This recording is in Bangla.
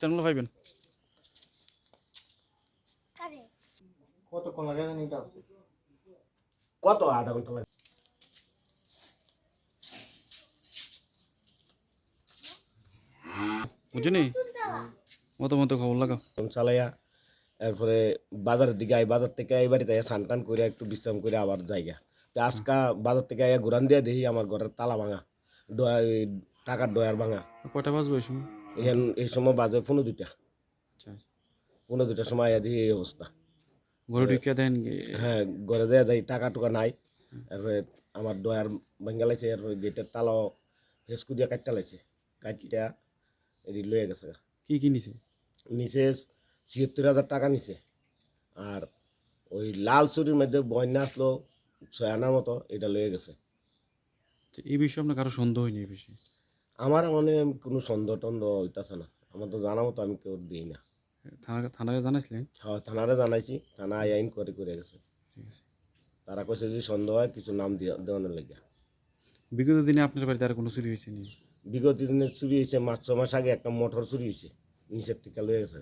চ্যানেল পাইবেন। কতক্ষণ লাগে কত আধা ঘণ্টা লাগে বুঝছেনি মতো মতো খবর লাগাও চালাইয়া এরপরে বাজারের দিকে আই বাজার থেকে এই বাড়িতে স্নান টান করে একটু বিশ্রাম করে আবার জায়গা তো আজকা বাজার থেকে আইয়া ঘুরান দিয়ে দেখি আমার ঘরের তালা ভাঙা ডয়া টাকার ডয়ার ভাঙা। কয়টা বাজবো সময়? এখান এই সময় বাজে পনেরো দুইটা। আচ্ছা পনেরো দুইটার সময় দেখি এই অবস্থা। ঘরে ঢুকিয়ে দেন হ্যাঁ ঘরে দেয়া দেয় টাকা টুকা নাই। এরপরে আমার ডয়ার ভেঙে লাইছে এরপরে গেটের তালাও হেসকু দিয়ে কাটতে লাইছে। কাটটা এটি লয়ে গেছে কি কি নিছে? নিচে ছিয়াত্তর হাজার টাকা নিছে। আর ওই লাল চুরির মধ্যে বন্যা আসলো ছয় আনার মতো এটা লয়ে গেছে। আচ্ছা, এই বিষয়ে আপনার কারও সন্দেহ হয়নি এই বিষয়ে আমার মনে হয় কোনো সন্দেহ টন্দেহ হইতাছে না। আমার তো জানা মতো আমি কেউ দিই না। থানা থানারে জানাইছিলেন? হ্যাঁ থানারে জানাইছি। থানা আইন করে করে গেছে। ঠিক আছে। তারা কইছে যে সন্দেহ হয় কিছু নাম দেওয়া দেওয়ানোর লাগে বিগত দিনে আপনার বাড়িতে আর কোনো চুরি হয়েছে নি? বিগত দিনে চুরি হয়েছে মাস ছ মাস আগে একটা মোটর চুরি হয়েছে। নিচের থেকে লয়ে গেছে।